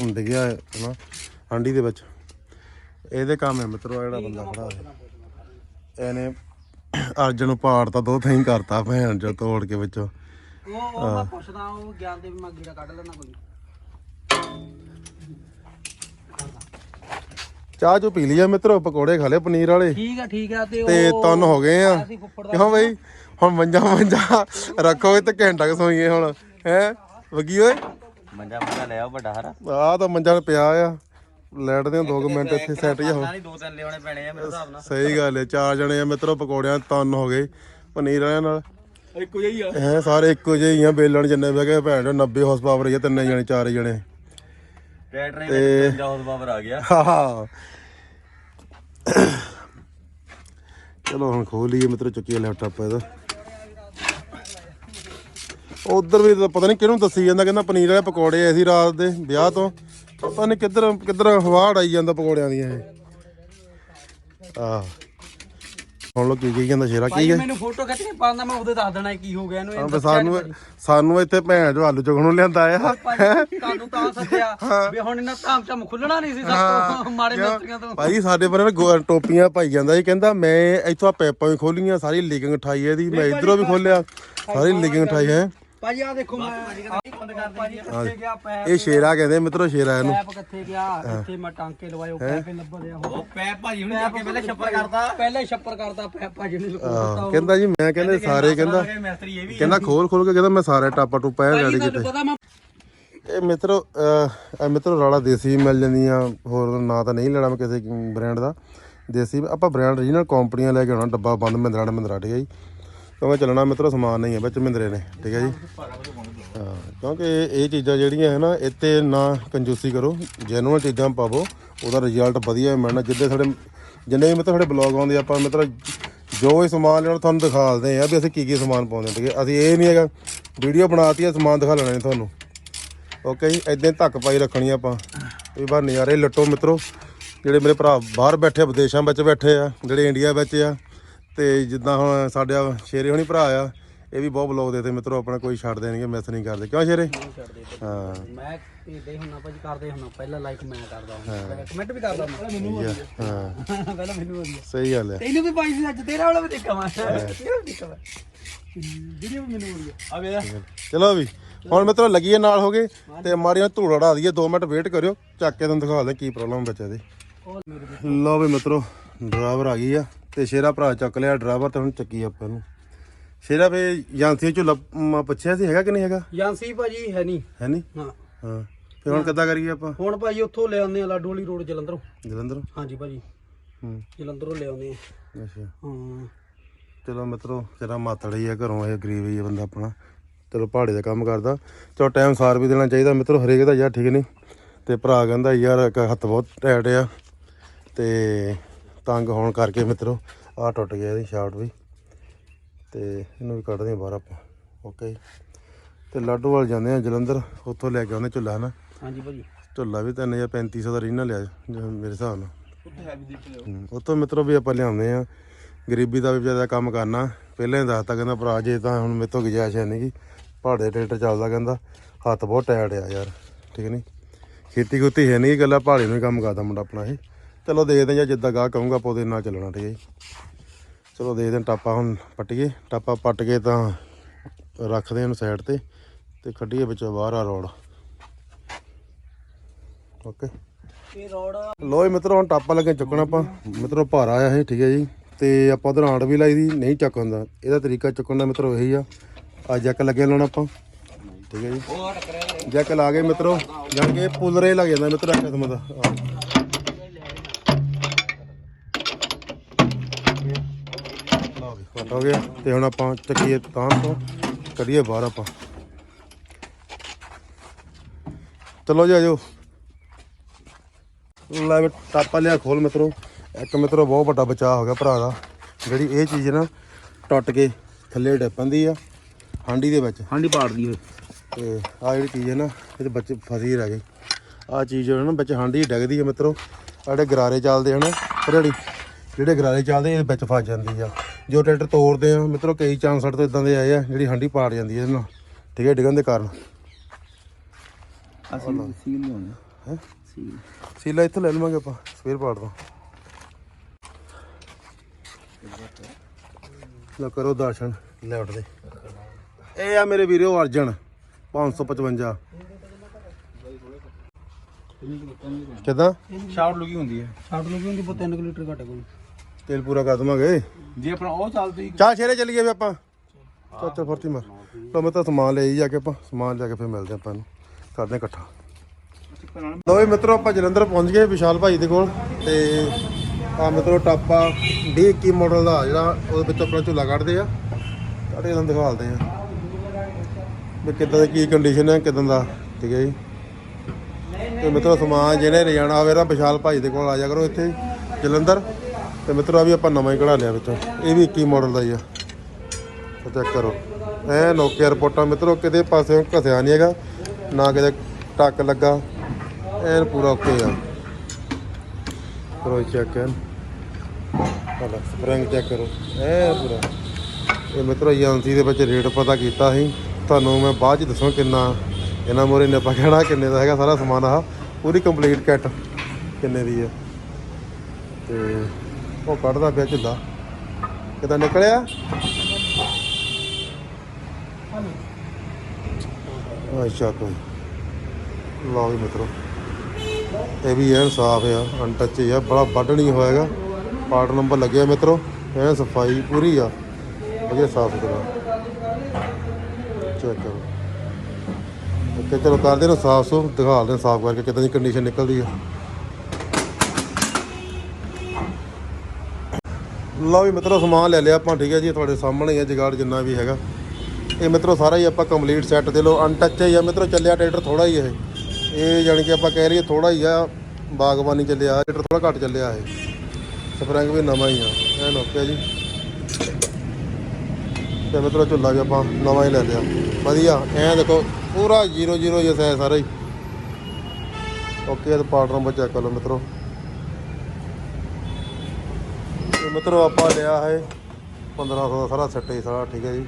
[SPEAKER 1] ਹੁੰਦੇ ਗਿਆ ਹੈ ਹਨਾ। ਹਾਂਡੀ ਦੇ ਵਿੱਚ। ਇਹਦੇ ਕੰਮ ਹੈ ਮਿੱਤਰੋ ਜਿਹੜਾ ਬੰਦਾ ਖੜਾ ਹੈ ਇਹਨੇ ਅਰਜਨ ਨੂੰ ਪਾੜਤਾ ਦੋ ਥਾਈਂ ਕਰਤਾ ਭੈਣ ਜੋ ਤੋੜ ਕੇ ਵਿੱਚੋਂ।
[SPEAKER 2] ਉਹ ਉਹ ਮੈਂ ਪੁੱਛਦਾ ਉਹ ਗਿਆਨ ਦੇ ਵੀ ਮੈਂ ਗੀੜਾ ਕੱਢ ਲੈਣਾ ਕੋਈ।
[SPEAKER 1] ਚਾਹ ਚੋ ਪੀ ਲਈ ਆ ਮਿੱਤਰੋ ਪਕੌੜੇ ਖਾ ਲਏ ਪਨੀਰ ਵਾਲੇ।
[SPEAKER 2] ਠੀਕ ਆ ਠੀਕ ਆ ਤੇ
[SPEAKER 1] ਤੇ
[SPEAKER 2] ਉਹ
[SPEAKER 1] ਤਨ ਹੋ ਗਏ ਆ।
[SPEAKER 2] ਅਸੀਂ ਫੁੱਫੜ ਦਾ
[SPEAKER 1] ਕਿਉਂ ਬਈ? ਹੁਣ ਮੰਜਾ ਮੰਜਾ ਰੱਖੋਗੇ ਤੇ ਘੰਟਾ ਕੁ ਸੋਈਏ ਹੁਣ ਹੈ? ਵਗੀ ਓਏ?
[SPEAKER 2] ਮੰਜਾ ਮੰਜਾ ਲਿਆ ਵੱਡਾ ਹਰਾ।
[SPEAKER 1] ਆਹ ਤਾਂ ਮੰਜਾ ਪਿਆ ਆ। ਲੈਟ ਦੇ 2 ਮਿੰਟ ਇੱਥੇ ਸੈੱਟ ਜਾ ਹੋ
[SPEAKER 2] ਨਹੀਂ ਦੋ ਤਿੰਨ ਲਿਆਉਣੇ ਪੈਣੇ ਆ ਮੇਰੇ ਹਿਸਾਬ ਨਾਲ।
[SPEAKER 1] ਸਹੀ ਗੱਲ ਹੈ ਚਾਰ ਜਣੇ ਆ ਮਿੱਤਰੋ ਪਕੌੜਿਆਂ ਤਨ ਹੋ ਗਏ ਪਨੀਰ ਵਾਲਿਆਂ ਨਾਲ।
[SPEAKER 2] ਇੱਕੋ ਜਿਹੀ ਆ।
[SPEAKER 1] ਹੈ ਸਾਰੇ ਇੱਕੋ ਜਿਹੇ ਹੀ ਆ ਬੇਲਣ ਜਿੰਨੇ ਬਹਿ ਗਏ ਭੈਣ ਚੋ 90 ਹਾਰਸ ਪਾਵਰ ਹੀ ਆ ਤਿੰਨੇ ਜਣੇ ਚਾਰੇ ਜਣੇ।
[SPEAKER 2] ਟਰੈਕਟਰ ਹੀ
[SPEAKER 1] ਤੇ-
[SPEAKER 2] 50 ਹਾਰਸ ਪਾਵਰ ਆ ਗਿਆ।
[SPEAKER 1] ਹਾਂ ਚਲੋ ਹੁਣ ਖੋਲ ਲਈਏ ਮਿੱਤਰੋ ਚੁੱਕੀਏ ਲੈਪਟਾਪ ਇਹਦਾ। ਉਧਰ ਵੀ ਤਾਂ ਪਤਾ ਨਹੀਂ ਕਿਹਨੂੰ ਦੱਸੀ ਜਾਂਦਾ ਕਹਿੰਦਾ ਪਨੀਰ ਵਾਲੇ ਪਕੌੜੇ ਆਏ ਸੀ ਰਾਤ ਦੇ ਵਿਆਹ ਤੋਂ। ਪਤਾ ਨਹੀਂ ਕਿੱਧਰ ਕਿੱਧਰ ਹਵਾੜ ਆਈ ਜਾਂਦਾ ਪਕੌੜਿਆਂ ਦੀਆਂ ਇਹ। ਆਹ। ਹੁਣ ਲੋ ਕੀ ਕਹੀ ਜਾਂਦਾ ਸ਼ੇਰਾ ਕੀ
[SPEAKER 2] ਭਾਈ
[SPEAKER 1] ਹੈ
[SPEAKER 2] ਮੈਨੂੰ ਫੋਟੋ ਖਿੱਚ ਕੇ ਪਾਉਂਦਾ ਮੈਂ ਉਹਦੇ ਦੱਸ ਦੇਣਾ ਕੀ ਹੋ ਗਿਆ ਇਹਨੂੰ ਇਹ
[SPEAKER 1] ਹਾਂ,
[SPEAKER 2] ਦੱਸਿਆ
[SPEAKER 1] ਸਾਨੂੰ
[SPEAKER 2] ਨੀ
[SPEAKER 1] ਸਾਨੂੰ ਇੱਥੇ ਭੈਣ ਜੋ ਆਲੂ ਚੁਗਣੋਂ ਲਿਆਂਦਾ ਆ।
[SPEAKER 2] ਤੁਹਾਨੂੰ ਤਾਂ ਸੱਦਿਆ। ਵੀ ਹੁਣ ਇਹਨਾਂ ਧਾਮ ਚਮ ਖੁੱਲਣਾ ਨਹੀਂ ਸੀ ਸਭ ਤੋਂ ਮਾੜੇ ਮਿਸਤਰੀਆਂ ਤੋਂ।
[SPEAKER 1] ਭਾਈ ਸਾਡੇ ਪਰ ਟੋਪੀਆਂ ਪਾਈ ਜਾਂਦਾ ਸੀ। ਕਹਿੰਦਾ ਮੈਂ ਇੱਥੋਂ ਪੈਪਾਂ ਵੀ ਖੋਲੀਆਂ ਸਾਰੀ ਠਾਈ ਇਹਦੀ ਮੈਂ ਇਧਰੋਂ ਵੀ ਖੋਲਿਆ ਸਾਰੀ ਲਿਗਿੰਗ ਠਾਈ ਹੈ
[SPEAKER 2] ਭਾਜੀ ਆ ਦੇਖੋ ਮੈਂ ਭਾਜੀ ਕਿੱਥੇ ਗਿਆ ਪੈਪ?
[SPEAKER 1] ਇਹ ਸ਼ੇਰਾ ਕਹਿੰਦੇ ਮਿੱਤਰੋ ਸ਼ੇਰਾ ਇਹਨੂੰ।
[SPEAKER 2] ਪੈਪ ਕਿੱਥੇ ਗਿਆ? ਇੱਥੇ ਮੈਂ ਟਾਂਕੇ ਲਵਾਏ ਉਹ ਪੈਪ ਲੱਭਦੇ ਆ ਉਹ। ਪੈਪ ਭਾਜੀ ਹੁਣ ਜਾ ਕੇ ਪਹਿਲੇ ਛੱਪਰ ਕਰਦਾ ਪਹਿਲੇ ਛੱਪਰ ਕਰਦਾ ਪੈਪ ਭਾਜੀ ਨੇ ਲੁਕੋ ਦਿੱਤਾ ਉਹ।
[SPEAKER 1] ਕਹਿੰਦਾ ਜੀ ਮੈਂ ਕਹਿੰਦੇ ਸਾਰੇ ਕਹਿੰਦਾ
[SPEAKER 2] ਮਿਸਤਰੀ ਇਹ ਵੀ
[SPEAKER 1] ਕਹਿੰਦਾ ਖੋਲ ਖੋਲ ਕੇ ਕਹਿੰਦਾ ਮੈਂ ਸਾਰੇ ਟਾਪਾ ਟੂਪਾ ਐ ਕੀਤੇ ਇਹ ਮਿੱਤਰੋ ਇਹ ਮਿੱਤਰੋ ਰਾਲਾ ਦੇਸੀ ਮਿਲ ਜਾਂਦੀਆਂ ਹੋਰ ਨਾਂ ਤਾਂ ਨਹੀਂ ਲੈਣਾ ਮੈਂ ਕਿਸੇ ਬ੍ਰਾਂਡ ਦਾ। ਦੇਸੀ ਆਪਾਂ ਬ੍ਰਾਂਡ ਰੀਜਨਲ ਕੰਪਨੀਆਂ ਲੈ ਕੇ ਆਉਣਾ ਡੱਬਾ ਬੰਦ ਮਹਿੰਦਰਾ ਨੇ ਮਹਿੰਦਰਾ ਠੀਕ ਹੈ ਜੀ। ਕਿਉਂਕਿ ਚੱਲਣਾ ਮਿੱਤਰੋ ਸਮਾਨ ਨਹੀਂ ਹੈ ਵਿੱਚ ਮਹਿੰਦਰੇ ਨੇ, ਠੀਕ ਹੈ ਜੀ? ਹਾਂ, ਕਿਉਂਕਿ ਇਹ- ਚੀਜ਼ਾਂ ਜਿਹੜੀਆਂ ਹੈ ਨਾ, ਇੱਥੇ ਨਾ ਕੰਜੂਸੀ ਕਰੋ ਜੈਨੂਅਲ ਚੀਜ਼ਾਂ ਪਾਵੋ, ਉਹਦਾ ਰਿਜ਼ਲਟ ਵਧੀਆ ਮਿਲਣਾ। ਜਿੱਦੇ ਸਾਡੇ, ਜਿੰਨੇ ਵੀ ਮਿੱਤਰ ਸਾਡੇ ਬਲੌਗ ਆਉਂਦੇ, ਆਪਾਂ ਮਿੱਤਰ ਜੋ ਵੀ ਸਮਾਨ ਲੈਣਾ, ਤੁਹਾਨੂੰ ਦਿਖਾ ਦਿੰਦੇ ਆ ਵੀ ਅਸੀਂ ਕੀ ਕੀ ਸਮਾਨ ਪਾਉਂਦੇ ਹਾਂ, ਠੀਕ ਹੈ? ਅਸੀਂ ਇਹ ਨਹੀਂ ਹੈਗਾ, ਵੀਡੀਓ ਬਣਾਤੀ ਆ ਸਮਾਨ ਦਿਖਾ ਲੈਣਾ ਨੇ ਤੁਹਾਨੂੰ। ਓਕੇ ਜੀ ਇਦਾਂ ਧੱਕ ਪਾਈ ਰੱਖਣੀ ਆਪਾਂ। ਵੀ ਬਾਹਰ ਨਜ਼ਾਰੇ ਲੁੱਟੋ ਮਿੱਤਰੋ, ਜਿਹੜੇ ਮੇਰੇ ਭਰਾ ਬਾਹਰ ਬੈਠੇ, ਵਿਦੇਸ਼ਾਂ ਵਿੱਚ ਬੈਠੇ ਆ, ਜਿਹੜੇ ਇੰਡੀਆ ਵਿੱਚ ਆ ਤੇ ਜਿੱਦਾਂ ਹੁਣ ਸਾਡੇ ਸ਼ੇਰੇ ਹੋਣੀ ਭਰਾ ਆ ਇਹ ਵੀ ਬਹੁਤ ਬਲੌਗ ਦੇ ਤੇ ਮਿੱਤਰੋ ਆਪਣਾ ਕੋਈ ਛੱਡ ਦੇਣਗੇ ਮਿਸ ਨਹੀਂ ਕਰਦੇ। ਕਿਉਂ ਸ਼ੇਰੇ? ਹਾਂ।
[SPEAKER 2] ਮੈਂ ਭੇਜਦੇ ਹੁੰਨਾ ਭਾਜੀ ਕਰਦੇ ਹੁੰਨਾ। ਪਹਿਲਾਂ ਲਾਈਕ ਮੈਂ ਕਰਦਾ ਹੁੰਦਾ। ਕਮੈਂਟ ਵੀ ਕਰਦਾ ਹੁੰਦਾ। ਮੈਨੂੰ
[SPEAKER 1] ਠੀਕ ਆ, ਹਾਂ।
[SPEAKER 2] ਪਹਿਲਾਂ ਮੈਨੂੰ ਵਧੀਆ।
[SPEAKER 1] ਸਹੀ ਗੱਲ ਹੈ
[SPEAKER 2] ਤੈਨੂੰ ਵੀ ਪਾਈ ਸੀ ਅੱਜ ਤੇਰਾ ਵਾਲਾ ਵੀ ਦੇਖਾਂ ਮੈਂ। ਤੇਰਾ ਵੀ ਦੇਖਾਂ ਮੈਂ। ਵੀਡੀਓ ਵੀ ਮੈਨੂੰ ਵਧੀਆ। ਆ ਵੇਖ।
[SPEAKER 1] ਚਲੋ ਵੀ। ਹੁਣ ਮਿੱਤਰੋ ਲੱਗੀਏ ਨਾਲ ਹੋ ਗਏ ਤੇ ਮਾਰੀਆਂ ਧੂੜ ਉਡਾ ਦਈਏ। 2 ਮਿੰਟ ਵੇਟ ਕਰਿਓ। ਚੱਕ ਕੇ ਤੁਹਾਨੂੰ ਦਿਖਾ ਦੇ ਕੀ ਪ੍ਰੋਬਲਮ ਬੱਚੇ ਦੀ। ਲਓ ਵੀ ਮਿੱਤਰੋ ਡਰਾਈਵਰ ਆ ਗਈ ਆ। ਤੇ ਸ਼ੇਰਾ ਭਰਾ ਚੱਕ ਲਿਆ ਡਰਾਈਵਰ ਤੇ ਹੁਣ ਚੱਕੀ ਆਪਾਂ ਨੂੰ। ਸ਼ੇਰਾ ਫੇ ਏਜੰਸੀ ਚੋਂ ਲੱਭ- ਮ ਪੁੱਛਿਆ ਸੀ ਹੈਗਾ ਕਿ ਨਹੀਂ ਹੈਗਾ?
[SPEAKER 2] ਏਜੰਸੀ ਭਾਜੀ ਹੈ ਨਹੀਂ।
[SPEAKER 1] ਹੈ ਨਹੀਂ?
[SPEAKER 2] ਹਾਂ।
[SPEAKER 1] ਹਾਂ। ਫਿਰ ਹੁਣ ਕਿੱਦਾਂ ਕਰੀਏ ਆਪਾਂ?
[SPEAKER 2] ਹੁਣ ਭਾਜੀ ਉੱਥੋਂ ਲੈ ਆਉਂਦੇ ਆ ਲਾਡੂ ਵਾਲੀ ਰੋਡ ਜਲੰਧਰੋਂ।
[SPEAKER 1] ਜਲੰਧਰ?
[SPEAKER 2] ਹਾਂਜੀ ਭਾਜੀ।
[SPEAKER 1] ਹੂੰ।
[SPEAKER 2] ਜਲੰਧਰੋਂ ਲੈ ਆਉਂਦੇ ਆ
[SPEAKER 1] ਅੱਛਾ।
[SPEAKER 2] ਹਾਂ।
[SPEAKER 1] ਚਲੋ ਮਿੱਤਰੋ ਤੇਰਾ ਮਾਤੜ ਹੀ ਆ ਘਰੋਂ ਇਹ ਗਰੀਬ ਹੀ ਆ ਬੰਦਾ ਆਪਣਾ। ਚਲੋ ਪਹਾੜੇ ਦਾ ਕੰਮ ਕਰਦਾ। ਚਲੋ ਟਾਈਮ ਸਾਰ ਵੀ ਦੇਣਾ ਚਾਹੀਦਾ। ਮਿੱਤਰੋ ਹਰੇਕ ਦਾ ਯਾਰ ਠੀਕ ਨਹੀਂ। ਤੇ ਭਰਾ ਕਹਿੰਦਾ ਯਾਰ ਇੱਕ ਹੱਥ ਬਹੁਤ ਟਾਈਟ ਆ। ਤੇ ਤੰਗ ਹੋਣ ਕਰਕੇ ਮਿੱਤਰੋ ਆ ਟੁੱਟ ਗਿਆ ਇਹਦੀ ਸ਼ਾਰਟ ਵੀ। ਤੇ ਇਹਨੂੰ ਵੀ ਕੱਢਦੇ ਆ ਬਾਹਰ ਆਪਾਂ। ਓਕੇ ਤੇ ਲਾਡੋਵਾਲ ਜਾਂਦੇ ਆ ਜਲੰਧਰ ਉੱਥੋਂ ਲੈ ਕੇ ਆਉਂਦੇ ਝੁੱਲਾ ਨਾ
[SPEAKER 2] ਹਾਂਜੀ ਭਾਜੀ।
[SPEAKER 1] ਝੁੱਲਾ ਵੀ 3 ਜਾਂ 3500 ਦਾ ਰੀਨਾ ਲਿਆ ਮੇਰੇ ਹਿਸਾਬ ਨਾਲ।
[SPEAKER 2] ਉੱਥੇ ਹੈ
[SPEAKER 1] ਹੂੰ, ਮਿੱਤਰੋ ਵੀ ਆਪਾਂ ਲਿਆਉਂਦੇ ਆ ਗਰੀਬੀ ਦਾ ਵੀ ਜ਼ਿਆਦਾ ਕੰਮ ਕਰਨਾ। ਪਹਿਲਾਂ ਹੀ ਦੱਸਤਾ ਕਹਿੰਦਾ ਭਰਾ ਜੇ ਤਾਂ ਹੁਣ ਮੇਰੇ ਤੋਂ ਗੁਜਾਇਸ਼ ਹੈ ਨਹੀਂ ਗੀ। ਪਹਾੜੇ ਟਰੈਕਟਰ ਚੱਲਦਾ ਕਹਿੰਦਾ ਹੱਥ ਬਹੁਤ ਟਾਇਰਡ ਆ ਯਾਰ। ਠੀਕ ਨਹੀਂ ਖੇਤੀ ਖੁੱਤੀ ਹੈ ਨਹੀਂ ਗੱਲਾਂ ਪਹਾੜੇ ਨੂੰ ਹੀ ਕੰਮ ਕਰਦਾ ਮੁੰਡਾ ਆਪਣਾ ਇਹ। ਚਲੋ ਦੇਖਦੇ ਜਾਂ ਜਿੱਦਾਂ ਗਾਹ ਕਹੂੰਗਾ ਆਪਾਂ ਉਹਦੇ ਨਾਲ ਚੱਲਣਾ, ਠੀਕ ਹੈ ਜੀ। ਚਲੋ ਦੇਖਦੇ ਹਾਂ ਟਾਪਾ ਹੁਣ ਪੱਟੀਏ। ਟਾਪਾ ਪੱਟ ਕੇ ਤਾਂ ਰੱਖਦੇ ਹਾਂ ਸਾਈਡ ਤੇ ਤੇ ਕੱਢੀਏ ਵਿੱਚੋਂ ਬਾਹਰ ਆ ਰੋਡ। ਓਕੇ।
[SPEAKER 2] ਇਹ ਰੋਡ
[SPEAKER 1] ਲੋ ਮਿੱਤਰੋ, ਹੁਣ ਟਾਪਾ ਲੱਗੇ ਚੁੱਕਣਾ ਆਪਾਂ। ਮਿੱਤਰੋ, ਭਾਰਾ ਆਇਆ ਇਹ ਠੀਕ ਹੈ ਜੀ। ਤੇ ਆਪਾਂ ਉਧਰ ਆਂਡ ਵੀ ਲਾਈ ਦੀ, ਨਹੀਂ ਚੱਕ ਹੁੰਦਾ। ਇਹਦਾ ਤਰੀਕਾ ਚੁੱਕਣ ਦਾ ਮਿੱਤਰੋ ਇਹੀ ਆ। ਆ ਜੱਕ ਲੱਗੇ ਲਾਉਣਾ ਆਪਾਂ, ਠੀਕ ਹੈ ਜੀ।
[SPEAKER 2] ਉਹ
[SPEAKER 1] ਲਾ ਕੇ ਮਿੱਤਰੋ, ਜਾਣ ਕੇ ਪੁਲਰੇ ਲੱਗ ਜਾਂਦਾ ਮਿੱਤਰੋ, ਇੱਕ ਕਿਸਮ ਦਾ। ਫਟ ਹੋ ਗਿਆ ਤੇ ਹੁਣ ਆਪਾਂ ਚੱਕੀਏ ਤਾਂ ਤੋਂ ਕੱਢੀਏ ਬਾਹਰ ਆਪਾਂ। ਚਲੋ ਜੀ ਆਜੋ। ਲੈ ਵੀ ਟਾਪਾ ਲਿਆ ਖੋਲ ਮਿੱਤਰੋ। ਇੱਕ ਮਿੱਤਰੋ ਬਹੁਤ ਵੱਡਾ ਬਚਾਅ ਹੋ ਗਿਆ ਭਰਾ ਦਾ। ਜਿਹੜੀ ਇਹ ਚੀਜ਼ ਨਾ ਟੁੱਟ ਕੇ ਥੱਲੇ ਡੱਪੰਦੀ ਆ ਹਾਂਡੀ ਦੇ ਵਿੱਚ।
[SPEAKER 2] ਹਾਂਡੀ ਪਾੜਦੀ ਹੋਏ।
[SPEAKER 1] ਤੇ ਆ ਜਿਹੜੀ ਚੀਜ਼ ਹੈ ਨਾ ਇਹਦੇ ਬੱਚੇ ਫਸੀ ਰਹਿ ਗਏ ਆ ਚੀਜ਼ ਜਿਹੜਾ ਨਾ ਵਿੱਚ ਹਾਂਡੀ ਡਿੱਗਦੀ ਹੈ ਮਿੱਤਰੋ। ਜਿਹੜੇ ਗਰਾਰੇ ਚੱਲਦੇ ਹਨ ਜਿਹੜੀ ਜਿਹੜੇ ਗਰਾਰੇ ਚੱਲਦੇ ਇਹ ਵਿੱਚ ਫਸ ਜਾਂਦੀ ਆ। ਜੋ ਟਰੈਕਟਰ ਤੋੜਦੇ ਆ ਮਿੱਤਰੋ ਕਈ ਚਾਂਸ ਸਾਡੇ ਤੋਂ ਇਦਾਂ ਦੇ ਆਏ ਆ ਜਿਹੜੀ ਹਾਂਡੀ ਪਾੜ ਜਾਂਦੀ ਹੈ ਇਹਦੇ ਨਾਲ। ਠੀਕ ਹੈ ਡਿੱਗਣ ਦੇ ਕਾਰਨ।
[SPEAKER 2] ਅਸੀਂ ਸੀਲ ਲਿਆਉਣੇ
[SPEAKER 1] ਹੈਂ?
[SPEAKER 2] ਸੀਲ।
[SPEAKER 1] ਸੀਲਾ ਇੱਥੇ ਲੈ ਲਵਾਂਗੇ ਆਪਾਂ ਸਵੇਰ ਪਾੜ ਦੋ ਲੋ ਕਰੋ ਦਰਸ਼ਨ ਲੈ ਉੱਠਦੇ ਇਹ ਆ ਮੇਰੇ ਵੀਰੋ ਅਰਜਨ 555 ਕਿਦਾਂ?
[SPEAKER 2] ਸ਼ਾਰਟ ਲੁਕੀ ਹੁੰਦੀ ਹੈ।
[SPEAKER 3] ਛੱਡ ਲੋ ਕਿਉਂਕਿ 3 ਲੀਟਰ ਘੱਟ ਕੋਈ।
[SPEAKER 1] ਤੇਲ ਪੂਰਾ ਕਰ ਦਵਾਂਗੇ।
[SPEAKER 2] ਜੇ ਆਪਣਾ ਉਹ ਚੱਲਦੀ
[SPEAKER 1] ਚਾਹ ਸ਼ੇਰੇ ਚੱਲੀਏ ਵੀ ਆਪਾਂ। ਚੱਲ ਚੱਲ ਫਰਤੀ ਮਾਰ। ਲਓ ਮੈਂ ਤਾਂ ਸਮਾਨ ਲੈ ਜਾ ਕੇ ਆਪਾਂ ਸਮਾਨ ਲੈ ਕੇ ਫਿਰ ਮਿਲਦੇ ਆਪਾਂ ਨੂੰ ਕਰਦੇ ਇਕੱਠਾ। ਲੋ ਵੀ ਮਿੱਤਰੋ ਆਪਾਂ ਜਲੰਧਰ ਪਹੁੰਚ ਗਏ ਵਿਸ਼ਾਲ ਭਾਈ ਦੇ ਕੋਲ। ਤੇ ਆ ਮਿੱਤਰੋ ਟਾਪਾ D21 ਮਾਡਲ ਦਾ ਜਿਹੜਾ ਉਹਦੇ ਵਿੱਚ ਆਪਣਾ ਝੂਲਾ ਕੱਢਦੇ ਆ। ਕੱਢ ਤੁਹਾਨੂੰ ਦਿਖਾਲਦੇ ਆ। ਵੀ ਕਿੱਦਾਂ ਦੀ ਕੀ ਕੰਡੀਸ਼ਨ ਹੈ ਕਿਦਾਂ ਦਾ ਠੀਕ ਹੈ ਜੀ। ਤੇ ਮਿੱਤਰੋ ਸਮਾਨ ਜਿਹਨੇ ਲਿਜਾਣਾ ਹੋਵੇ ਨਾ ਵਿਸ਼ਾਲ ਭਾਈ ਦੇ ਕੋਲ ਆ ਜਾ ਕਰੋ ਇੱਥੇ। ਜਲੰਧਰ। ਤੇ ਮਿੱਤਰੋ ਆ ਵੀ ਆਪਾਂ ਨਵਾਂ ਹੀ ਕਢਾ ਲਿਆ ਵਿੱਚੋਂ। ਇਹ ਵੀ 21 ਮਾਡਲ ਦਾ ਹੀ ਆ। ਚੈੱਕ ਕਰੋ। ਐ ਨੋਕੀਆ ਰਿਪੋਰਟਾਂ, ਮਿੱਤਰੋ, ਕਿਤੇ ਪਾਸਿਓਂ ਘਸਿਆ ਨਹੀਂ ਹੈਗਾ, ਨਾ ਕਿਤੇ ਟੱਕ ਲੱਗਾ। ਐਨ ਪੂਰਾ ਓਕੇ ਆ। ਕਰੋ ਚੈੱਕ ਐਨ। ਹਲਾ ਸਪਰਿੰਗ ਚੈੱਕ ਕਰੋ। ਐ ਪੂਰਾ। ਇਹ ਮਿੱਤਰੋ ਏਜੰਸੀ ਦੇ ਵਿੱਚ ਰੇਟ ਪਤਾ ਕੀਤਾ ਸੀ। ਤੁਹਾਨੂੰ ਮੈਂ ਬਾਅਦ ਚ ਦੱਸਾਂ ਕਿੰਨਾ, ਇਹਨਾਂ ਮੋਰੇ ਨੇ ਆਪਾਂ ਕਹਿਣਾ ਕਿੰਨੇ ਦਾ ਹੈਗਾ ਸਾਰਾ ਸਮਾਨ ਆਹ। ਪੂਰੀ ਕੰਪਲੀਟ ਕਿੱਟ ਕਿੰਨੇ ਦੀ ਆ। ਤੇ ਉਹ ਕੱਢਦਾ ਪਿਆ ਝੁੱਲਾ। ਕਿਦਾਂ ਨਿਕਲਿਆ? ਅੱਛਾ ਕੋਈ। ਲਓ ਵੀ ਮਿੱਤਰੋ, ਇਹ ਵੀ ਐਨ ਸਾਫ਼ ਆ ਅਨਟੱਚ ਆ, ਬੜਾ ਵੱਢ ਨਹੀਂ ਹੋਏਗਾ ਪਾਰਟ ਨੰਬਰ ਲੱਗਿਆ ਮਿੱਤਰੋ, ਐਨ ਸਫ਼ਾਈ ਪੂਰੀ ਆ, ਵਧੀਆ ਸਾਫ਼ ਸੁਥਰਾ। ਚੈੱਕ ਕਰੋ। ਓਕੇ ਚਲੋ ਕਰਦੇ ਨਾ ਸਾਫ਼ ਸੁਥ ਦਿਖਾਲਦੇ ਹਾਂ ਸਾਫ਼ ਕਰਕੇ ਕਿਦਾਂ ਦੀ ਕੰਡੀਸ਼ਨ ਨਿਕਲਦੀ ਆ। ਲਓ ਵੀ ਮਿੱਤਰੋ ਸਮਾਨ ਲੈ ਲਿਆ ਆਪਾਂ, ਠੀਕ ਹੈ ਜੀ ਤੁਹਾਡੇ ਸਾਹਮਣੇ ਹੀ ਆ ਜਗਾੜ ਜਿੰਨਾ ਵੀ ਹੈਗਾ। ਇਹ ਮਿੱਤਰੋ ਸਾਰਾ ਹੀ ਆਪਾਂ ਕੰਪਲੀਟ ਸੈੱਟ ਦੇ ਲੋ ਅਨਟੱਚ ਹੀ ਆ ਮਿੱਤਰੋ, ਚੱਲਿਆ ਟਰੈਕਟਰ ਥੋੜਾ ਹੀ ਇਹ। ਇਹ ਜਾਣੀ ਕਿ ਆਪਾਂ ਕਹਿ ਲਈਏ ਥੋੜਾ ਹੀ ਆ, ਬਾਗਬਾਨੀ ਚੱਲਿਆ, ਟਰੈਕਟਰ ਥੋੜਾ ਘੱਟ ਚੱਲਿਆ ਇਹ। ਸਪਰਿੰਗ ਵੀ ਨਵਾਂ ਹੀ ਆ, ਐਨ ਓਕੇ ਜੀ। ਤੇ ਮਿੱਤਰੋ ਝੁੱਲਾ ਵੀ ਆਪਾਂ ਨਵਾਂ ਹੀ ਲੈ ਲਿਆ। ਵਧੀਆ, ਐ ਦੇਖੋ, ਪੂਰਾ 00 ਜਿਹਾ ਹੈ ਸਾਰਾ ਹੀ। ਓਕੇ ਤੇ ਪਾਰਟ ਨੰਬਰ ਚੈੱਕ ਕਰ ਲਓ ਮਿੱਤਰੋ ਤੇ ਮਿੱਤਰੋ ਆਪਾਂ ਲਿਆ ਹੈ 1500 ਦਾ ਸਾਰਾ ਸੈੱਟ ਹੀ ਸਾਰਾ ਠੀਕ ਹੈ ਜੀ।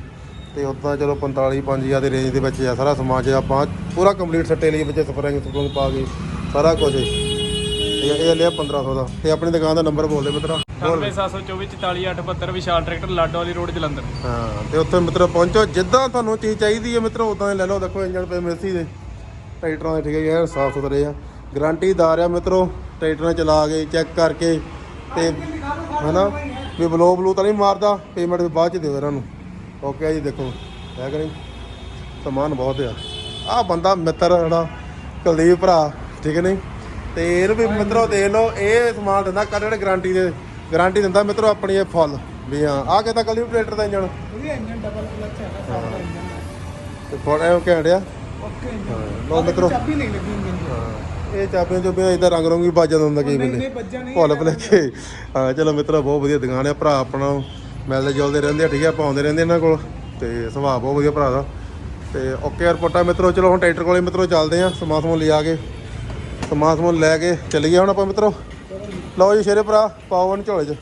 [SPEAKER 1] ਤੇ ਉਦਾਂ ਚਲੋ 45 5000 ਦੇ ਰੇਂਜ ਦੇ ਵਿੱਚ ਆ ਸਾਰਾ ਸਮਾਨ ਜੇ ਆਪਾਂ ਪੂਰਾ ਕੰਪਲੀਟ ਸੈੱਟ ਲਈ ਵਿੱਚ ਸਪਰਿੰਗ ਸਪਰਿੰਗ ਪਾ ਕੇ ਸਾਰਾ ਕੁਝ ਇਹ ਇਹ ਲਿਆ 1500 ਦਾ। ਤੇ ਆਪਣੀ ਦੁਕਾਨ ਦਾ ਨੰਬਰ ਬੋਲ ਦੇ ਮਿੱਤਰਾ।
[SPEAKER 4] 9772244872 ਵਿਸ਼ਾਲ ਟਰੈਕਟਰ ਲਾਡੋ ਵਾਲੀ ਰੋਡ ਜਲੰਧਰ।
[SPEAKER 1] ਹਾਂ ਤੇ ਉੱਥੇ ਮਿੱਤਰੋ ਪਹੁੰਚੋ ਜਿੱਦਾਂ ਤੁਹਾਨੂੰ ਚੀਜ਼ ਚਾਹੀਦੀ ਹੈ ਮਿੱਤਰੋ ਉਦਾਂ ਦੇ ਲੈ ਲਓ। ਦੇਖੋ ਇੰਜਨ ਪੇ ਮਿਲਸੀ ਦੇ। ਟਰੈਕਟਰਾਂ ਦੇ ਠੀਕ ਹੈ ਯਾਰ ਸਾਫ਼ ਸੁਥਰੇ ਆ। ਗਾਰੰਟੀਦਾਰ ਆ ਮਿੱਤਰੋ ਟਰੈਕਟਰਾਂ ਚਲਾ ਕੇ ਚੈੱਕ ਕਰਕੇ। ਤੇ ਹਨਾ ਵੀ ਬਲੋ ਬਲੂ ਤਾਂ ਨਹੀਂ ਮਾਰਦਾ ਪੇਮੈਂਟ ਵੀ ਬਾਅਦ ਚ ਦਿਓ ਇਹਨਾਂ ਨੂੰ। ਓਕੇ ਆ ਜੀ ਦੇਖੋ। ਹੈ ਕਿ ਨਹੀਂ? ਸਮਾਨ ਬਹੁਤ ਆ। ਆ ਬੰਦਾ ਮਿੱਤਰ ਜਿਹੜਾ ਕੁਲਦੀਪ ਭਰਾ ਠੀਕ ਨਹੀਂ? ਤੇ ਇਹਨੂੰ ਵੀ ਮਿੱਤਰੋ ਦੇਖ ਲਓ ਇਹ ਸਮਾਨ ਦਿੰਦਾ ਕੱਢਣ ਗਾਰੰਟੀ ਦੇ ਗਾਰੰਟੀ ਦਿੰਦਾ ਮਿੱਤਰੋ ਆਪਣੀ ਇਹ ਫੁੱਲ ਵੀ ਹਾਂ ਆ ਕਿਤਾ ਕੁਲਦੀਪ ਟਰੈਕਟਰ ਦਾ ਇੰਜਣ
[SPEAKER 3] ਉਹਦੀ ਇੰਜਨ ਡਬਲ ਕਲਚ ਹੈਗਾ ਸਾਡਾ ਇੰਜਨ
[SPEAKER 1] ਤੇ ਕਹਿਣ ਡਿਆ
[SPEAKER 3] ਓਕੇ
[SPEAKER 1] ਲਓ ਮਿੱਤਰੋ
[SPEAKER 3] ਚਾਬੀ ਨਹੀਂ ਲੱਗੀ ਇੰਜਨ ਦੀ
[SPEAKER 1] ਇਹ ਚਾਬੀਆਂ ਚੁਬੀਆਂ ਇਦਾਂ ਰੰਗ ਰੰਗੀ ਵੱਜ ਜਾਂਦਾ ਹੁੰਦਾ ਕਈ ਵੇਲੇ। ਭੁੱਲ ਭੁਲੇਖੇ ਹਾਂ ਚਲੋ ਮਿੱਤਰੋ ਬਹੁਤ ਵਧੀਆ ਦੁਕਾਨ ਆ। ਭਰਾ ਆਪਣਾ ਮਿਲਦੇ ਜੁਲਦੇ ਰਹਿੰਦੇ ਆ ਠੀਕ ਆ? ਪਾਉਂਦੇ ਰਹਿੰਦੇ ਇਹਨਾਂ ਕੋਲ। ਤੇ ਸੁਭਾਅ ਬਹੁਤ ਵਧੀਆ ਭਰਾ ਦਾ। ਤੇ ਓਕੇ 에어ਪੋਰਟਾ ਮਿੱਤਰੋ ਚਲੋ ਹੁਣ ਟਰੈਕਟਰ ਕੋਲੇ ਮਿੱਤਰੋ ਚੱਲਦੇ ਆ। ਸਮਾਨ ਸਮੂਨ ਲਿਆ ਕੇ ਸਮਾਨ ਸਮੂਨ ਲੈ ਕੇ ਚੱਲੀਏ ਹੁਣ ਆਪਾਂ ਮਿੱਤਰੋ। ਲਓ ਜੀ ਸ਼ੇਰੇ ਭਰਾ ਪਾਓ ਉਹਨੂੰ ਝੋਲੇ 'ਚ।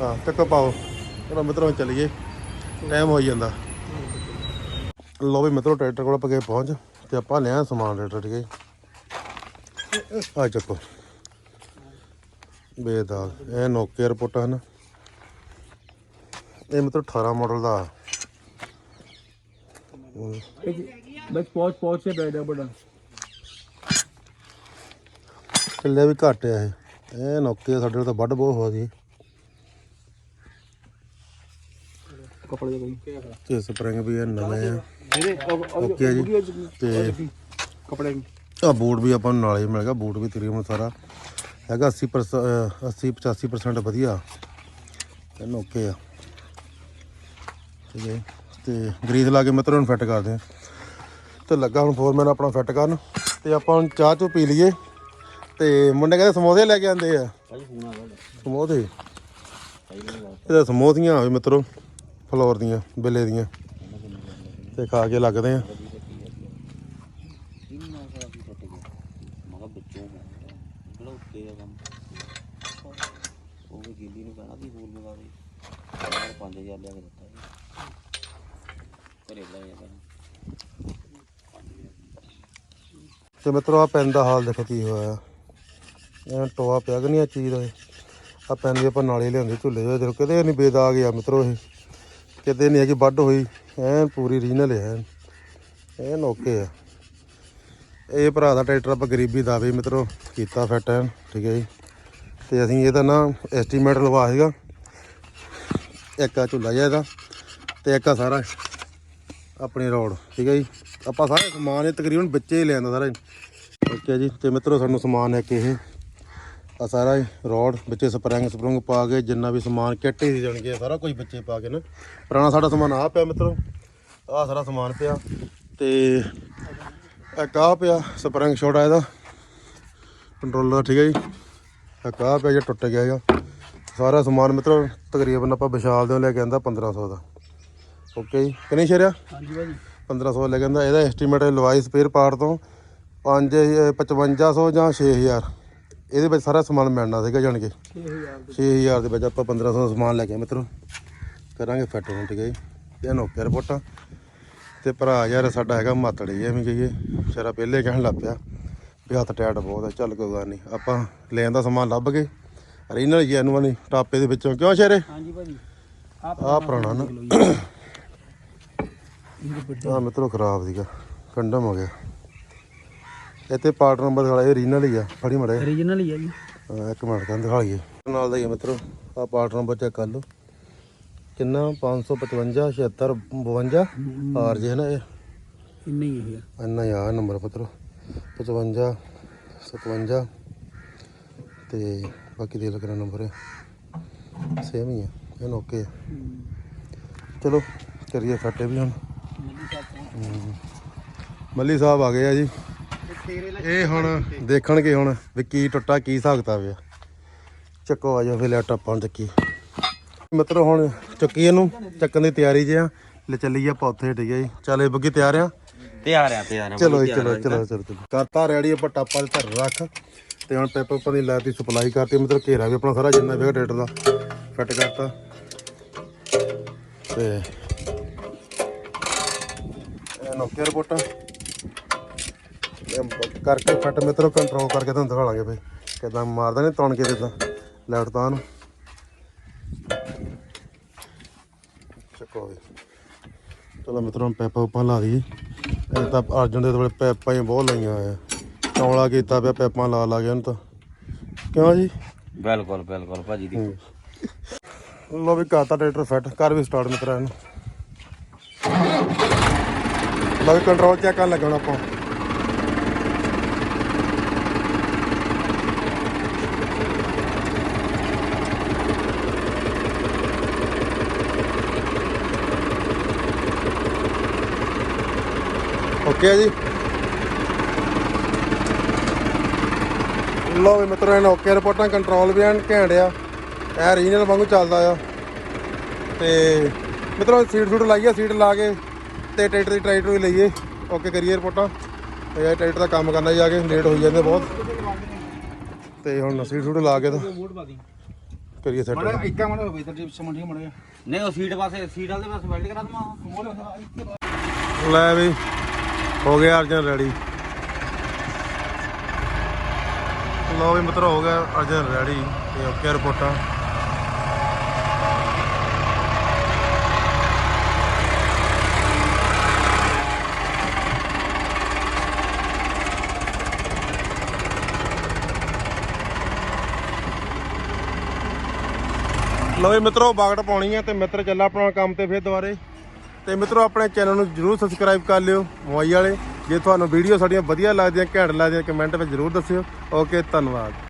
[SPEAKER 1] ਹਾਂ ਚੱਕੋ ਪਾਓ। ਚਲੋ ਮਿੱਤਰੋ ਚੱਲੀਏ। ਟਾਈਮ ਹੋ ਜਾਂਦਾ। ਲਓ ਵੀ ਮਿੱਤਰੋ ਟਰੈਕਟਰ ਕੋਲ ਗਏ ਪਹੁੰਚ। ਤੇ ਆਪਾਂ ਲਿਆ ਸਮਾਨ ਟਰੈਕਟਰ ਠੀਕ ਹੈ। ਆ ਚੱਕੋ। ਬੇਦਾਗ। ਇਹ ਨੋਕੀਆ ਰਿਪੋਰਟ ਹਨ। ਇਹ ਮਤਲਬ 18 ਮਾਡਲ ਦਾ।
[SPEAKER 2] ਬਸ ਪਹੁੰਚ ਪਹੁੰਚ ਕੇ ਬੈਠਾ ਬੜਾ।
[SPEAKER 1] ਚੱਲਿਆ ਵੀ ਘੱਟ ਆ ਇਹ। ਇਹ ਨੋਕੀਆ ਸਾਡੇ ਕੋਲ ਤਾਂ ਵੱਡ ਬਹੁਤ ਹੋ ਗਈ।
[SPEAKER 2] ਕਪੜੇ ਦੇ ਕੋਈ
[SPEAKER 1] ਤੇ ਸਪਰਿੰਗ ਵੀ ਇਹ ਨਵੇਂ ਆ। ਓਕੇ ਜੀ। ਤੇ
[SPEAKER 2] ਕਪੜੇ
[SPEAKER 1] ਆ ਬੂਟ ਵੀ ਆਪਾਂ ਨੂੰ ਨਾਲੇ ਹੀ ਮਿਲ ਗਿਆ ਬੂਟ ਵੀ ਤਕਰੀਬਨ ਸਾਰਾ। ਹੈਗਾ 80% ਅਹ 80 85% ਵਧੀਆ। ਤੇ ਓਕੇ ਆ। ਠੀਕ ਹੈ ਤੇ ਗਰੀਸ ਲਾ ਕੇ ਮਿੱਤਰ ਨੂੰ ਫਿੱਟ ਕਰਦੇ ਆ ਤੇ ਲੱਗਾ ਹੁਣ ਫੋਰਮੈਨ ਆਪਣਾ ਫਿੱਟ ਕਰਨ। ਤੇ ਆਪਾਂ ਹੁਣ ਚਾਹ ਚੋ ਪੀ ਲਈਏ। ਤੇ ਮੁੰਡੇ ਕਹਿੰਦੇ ਸਮੋਸੇ ਲੈ ਕੇ ਆਂਦੇ ਆ। ਸਮੋਸੇ? ਇਹਦਾ ਸਮੋਸੀਆਂ ਹੋਵੇ ਮਿੱਤਰੋ ਫਲੋਰ ਦੀਆਂ ਬਿੱਲੇ ਦੀਆਂ। ਤੇ ਖਾ ਕੇ ਲੱਗਦੇ ਆ। ਤੇ ਮਿੱਤਰੋ ਆ ਪੈਨ ਦਾ ਹਾਲ ਦੇਖੋ ਕੀ ਹੋਇਆ। ਇਹ ਟੋਆ ਪਿਆ ਕਿ ਨਹੀਂ ਆ ਚੀਜ਼ ਦਾ? ਆ ਪੈਨ ਆਪਾਂ ਨਾਲੇ ਲਿਆਉਂਦੇ ਝੁੱਲੇ ਹੋਏ ਦੇਖੋ, ਕਿਤੇ ਨਹੀਂ ਬੇਦਾਗ ਆ ਮਿੱਤਰੋ ਇਹ। ਕਿਤੇ ਨਹੀਂ ਹੈਗੀ, ਵੱਢ ਹੋਈ। ਐਨ ਪੂਰੀ ਰੀਜਨਲ ਹੈ ਇਹ ਓਕੇ ਆ। ਇਹ ਭਰਾ ਦਾ ਟਰੈਕਟਰ ਆਪਾਂ ਗਰੀਬੀ ਦਾ ਵੀ ਮਿੱਤਰੋ ਕੀਤਾ ਫਿੱਟ ਐਨ ਠੀਕ ਹੈ ਜੀ। ਤੇ ਅਸੀਂ ਇਹਦਾ ਨਾ ਐਸਟੀਮੇਟ ਲਵਾ ਸੀਗਾ। ਇੱਕ ਆ ਝੁੱਲਾ ਜਿਹਾ ਇਹਦਾ ਤੇ ਇੱਕ ਆ ਸਾਰਾ ਆਪਣੀ ਰੋਡ, ਠੀਕ ਹੈ ਜੀ। ਆਪਾਂ ਸਾਰਾ ਸਮਾਨ ਇਹ ਤਕਰੀਬਨ ਵਿੱਚੇ ਹੀ ਲਿਆਂਦਾ ਸਾਰਾ ਓਕੇ ਜੀ, ਤੇ ਮਿੱਤਰੋ ਸਾਨੂੰ ਸਮਾਨ ਹੈ ਕਿ ਇਹ ਆ ਸਾਰਾ ਰੋਡ ਵਿੱਚੇ ਸਪਰਿੰਗ ਸਪਰੁੰਗ ਪਾ ਕੇ ਜਿੰਨਾ ਵੀ ਸਮਾਨ ਕਿੱਟ ਹੀ ਜਾਣਗੇ ਸਾਰਾ ਕੁਝ ਵਿੱਚੇ ਪਾ ਕੇ ਨਾ। ਪੁਰਾਣਾ ਸਾਡਾ ਸਮਾਨ ਆ ਪਿਆ ਮਿੱਤਰੋ ਆ ਸਾਰਾ ਸਮਾਨ ਪਿਆ ਤੇ ਇੱਕ ਆ ਪਿਆ ਸਪਰਿੰਗ ਛੋਟਾ ਇਹਦਾ। ਕੰਟਰੋਲਰ ਠੀਕ ਹੈ ਜੀ। ਇੱਕ ਆ ਪਿਆ ਜਿਹੜਾ ਟੁੱਟ ਗਿਆ ਹੈਗਾ। ਸਾਰਾ ਸਮਾਨ ਮਿੱਤਰੋ ਤਕਰੀਬਨ ਆਪਾਂ ਵਿਸ਼ਾਲ ਦੇ ਲੈ ਕੇ ਆਂਦਾ 1500 ਦਾ। ਓਕੇ ਜੀ। ਕਿੰਨੇ ਸ਼ੇਰਿਆ?
[SPEAKER 3] ਹਾਂਜੀ ਭਾਜੀ।
[SPEAKER 1] 1500 ਲੈ ਕਹਿੰਦਾ ਇਹਦਾ ਐਸਟੀਮੇਟ ਲਵਾਈ ਸਪੇਅਰ ਪਾਰਟ ਤੋਂ 5 5500 ਜਾਂ 6000 ਇਹਦੇ ਵਿੱਚ ਸਾਰਾ ਸਮਾਨ ਮਿਲਣਾ ਸੀਗਾ ਜਾਣ ਕੇ।
[SPEAKER 3] 6000
[SPEAKER 1] 6000 ਦੇ ਵਿੱਚ। ਆਪਾਂ 1500 ਦਾ ਸਮਾਨ ਲੈ ਕੇ ਆਏ ਮਿੱਤਰੋ। ਕਰਾਂਗੇ ਫਿੱਟ ਹੁਣ ਠੀਕ ਹੈ ਇਹ ਨੋਕਿਆ ਰਿਪੋਰਟਾਂ। ਤੇ ਭਰਾ ਯਾਰ ਸਾਡਾ ਹੈਗਾ ਮਾਤੜੀ ਐਵੇਂ ਕਹੀਏ। ਸ਼ਰਾ ਪਹਿਲੇ ਕਹਿਣ ਲੱਗ ਪਿਆ। ਵੀ ਹੱਥ ਟੈਟ ਬਹੁਤ ਹੈ ਚੱਲ ਕੋਈ ਗੱਲ ਨਹੀਂ। ਆਪਾਂ ਲੈਣ ਦਾ ਸਮਾਨ ਲੱਭ ਗਏ ਰੀਨਲ ਜੈਨੂਅਨ ਟਾਪੇ ਦੇ ਵਿੱਚੋਂ। ਕਿਉਂ ਸ਼ੇਰੇ?
[SPEAKER 3] ਹਾਂਜੀ ਭਾਜੀ।
[SPEAKER 1] ਆ ਪੁਰਾਣਾ ਨਾ। ਆ ਮਿੱਤਰੋ ਖਰਾਬ ਸੀਗਾ। ਕੰਡਮ ਹੋ ਗਿਆ। ਇੱਥੇ ਪਾਰਟ ਨੰਬਰ ਦਿਖਾਲਾ ਇਹ ਰੀਨਲ ਹੀ ਆ ਫੜੀ ਮੜੇ
[SPEAKER 3] ਓਰੀਜਨਲ ਹੀ ਹੈ ਜੀ।
[SPEAKER 1] ਇੱਕ ਮਿੰਟ ਕਹਿੰਦੇ ਦਿਖਾ ਲਈਏ। ਨਾਲ ਦਾ ਹੀ ਆ ਮਿੱਤਰੋ ਆ ਪਾਰਟ ਨੰਬਰ ਚੈੱਕ ਕਰ ਲਓ। ਕਿੰਨਾ? 555 76 52 ਆਰ ਜੇ ਨਾ ਇਹ।
[SPEAKER 3] ਇੰਨਾ ਹੀ ਹੈ
[SPEAKER 1] ਇੰਨਾ ਹੀ ਆ ਨੰਬਰ ਮਿੱਤਰੋ। 55 57 ਤੇ ਬਾਕੀ ਦੇ ਲੱਗਣਾ ਨੰਬਰ ਸੇਮ ਹੀ ਆ ਇਹ ਓਕੇ ਚਲੋ ਕਰੀਏ ਫੱਟੇ ਵੀ ਹੁਣ। ਮੱਲੀ ਸਾਹਿਬ ਆ ਗਏ ਆ ਜੀ। ਇਹ ਹੁਣ ਦੇਖਣਗੇ ਹੁਣ ਵੀ ਕੀ ਟੁੱਟਾ ਕੀ ਹਿਸਾਬ ਕਿਤਾਬ ਆ। ਚੱਕੋ ਆ ਜਾਓ ਫਿਰ ਲੈਪਟਾਪ ਨੂੰ ਚੱਕੀ ਮਿੱਤਰੋ ਹੁਣ ਚੱਕੀ ਇਹਨੂੰ ਚੱਕਣ ਦੀ ਤਿਆਰੀ 'ਚ ਆ। ਲੈ ਚੱਲੀਏ ਆਪਾਂ ਉੱਥੇ ਠੀਕ ਹੈ ਜੀ। ਚੱਲੇ ਬੱਗੀ ਤਿਆਰ ਆ?
[SPEAKER 2] ਤਿਆਰ ਆ ਤਿਆਰ ਆ
[SPEAKER 1] ਚਲੋ ਜੀ, ਚਲੋ ਚਲੋ ਚਲੋ ਚਲੋ। ਕਰਤਾ ਰੈਡੀ ਆਪਾਂ ਟਾਪਾ ਦੇ ਧਰ ਰੱਖ। ਤੇ ਹੁਣ ਪੈਪ ਉੱਪਰ ਦੀ ਲਾਤੀ ਸਪਲਾਈ ਕਰਤੀ। ਮਤਲਬ ਘੇਰਾ ਵੀ ਆਪਣਾ ਸਾਰਾ ਜਿੰਨਾ ਵੀ ਟਰੈਕਟਰ ਦਾ ਫਿੱਟ ਕਰਤਾ। ਤੇ ਇਹ ਨੋਕੇ ਰਿਪੋਰਟਾਂ। ਇਹ ਕਰਕੇ ਫਿੱਟ ਮਿੱਤਰੋ ਕੰਟਰੋਲ ਕਰਕੇ ਤੁਹਾਨੂੰ ਦਿਖਾਵਾਂਗੇ ਬਈ ਕਿਦਾਂ ਮਾਰਦਾ ਨੇ ਤਣ ਕੇ ਦਿੰਦਾ ਲੈਟ ਤਾਂ ਨੂੰ। ਚੱਕੋ ਵੀ ਚਲੋ ਮਿੱਤਰੋ ਪੈਪਾ ਉੱਪਰ ਲਾ ਦਈਏ ਇਹ ਤਾਂ ਅਰਜਨ ਦੇ ਥੋੜੇ ਪੈਪਾਂ ਹੀ ਬਹੁਤ ਲਾਈਆਂ ਆ ਚੌਲਾ ਕੀਤਾ ਪਿਆ ਪੈਪਾਂ ਲਾ ਲਾ ਗਿਆ ਉਹਨੂੰ ਤਾਂ। ਕਿਉਂ ਜੀ?
[SPEAKER 2] ਬਿਲਕੁਲ ਬਿਲਕੁਲ ਭਾਜੀ ਦੀ।
[SPEAKER 1] ਲੋ ਵੀ ਕਰਤਾ ਟਰੈਕਟਰ ਫਿੱਟ ਕਰ ਵੀ ਸਟਾਰਟ ਮਿੱਤਰਾ ਇਹਨੂੰ। ਲੋ ਵੀ ਕੰਟਰੋਲ ਚੈੱਕ ਕਰਨ ਲੱਗਣਾ ਆਪਾਂ। ਓਕੇ ਜੀ। ਲੋ ਵੀ ਮਿੱਤਰੋ ਇਹਨਾਂ ਓਕੇ ਰਿਪੋਰਟਾਂ ਕੰਟਰੋਲ ਵੀ ਐਨ ਘੈਂਟ ਆ। ਇਹ ਰੀਜਨਲ ਵਾਂਗੂ ਚੱਲਦਾ ਆ। ਤੇ ਮਿੱਤਰੋ ਸੀਟ ਸੂਟ ਲਾਈਏ ਸੀਟ ਲਾ ਕੇ ਤੇ ਟਰੈਕਟਰ ਦੀ ਟਰੈਕਟਰ ਵੀ ਲਈਏ। ਓਕੇ ਕਰੀਏ ਰਿਪੋਰਟਾਂ। ਤੇ ਇਹ ਟਰੈਕਟਰ ਦਾ ਕੰਮ ਕਰਨਾ ਜਾ ਕੇ ਲੇਟ ਹੋਈ ਜਾਂਦੇ ਬਹੁਤ। ਤੇ ਹੁਣ ਸੀਟ ਸੂਟ ਲਾ ਕੇ ਤਾਂ ਕਰੀਏ ਸੈੱਟ
[SPEAKER 2] ਮੜਾ ਇੱਕਾ ਮੜਾ ਹੋਵੇ ਤਾਂ ਜਿਪ ਸਮਝੀ ਮੜਾ। ਨਹੀਂ ਉਹ ਸੀਟ ਪਾਸੇ ਸੀਟ ਵਾਲੇ ਪਾਸੇ ਵੈਲਡ ਕਰਾ ਦਮਾ
[SPEAKER 1] ਲੈ ਵੀ। ਹੋ ਗਿਆ ਅਰਜਨ ਰੈਡੀ। ਲਓ ਵੀ ਮਿੱਤਰੋ, ਹੋ ਗਿਆ ਅਰਜਨ ਰੈਡੀ ਤੇ ਓਕੇ ਰਿਪੋਰਟਾਂ। ਲਓ ਵੀ ਮਿੱਤਰੋ ਬਾਗਟ ਪਾਉਣੀ ਹੈ ਤੇ ਮਿੱਤਰ ਚੱਲਾ ਆਪਣਾ ਕੰਮ ਤੇ ਫਿਰ ਦੁਬਾਰੇ। ਤੇ ਮਿੱਤਰੋ, ਆਪਣੇ ਚੈਨਲ ਨੂੰ ਜਰੂਰ ਸਬਸਕ੍ਰਾਈਬ ਕਰ ਲਿਓ, ਮੋਬਾਈਲ ਵਾਲੇ। ਜੇ ਤੁਹਾਨੂੰ ਵੀਡੀਓ ਸਾਡੀਆਂ ਵਧੀਆ ਲੱਗਦੀਆਂ, ਘੈਂਟ ਲੱਗਦੀਆਂ ਕਮੈਂਟ ਵਿੱਚ ਜਰੂਰ ਦੱਸਿਓ। ਓਕੇ ਧੰਨਵਾਦ।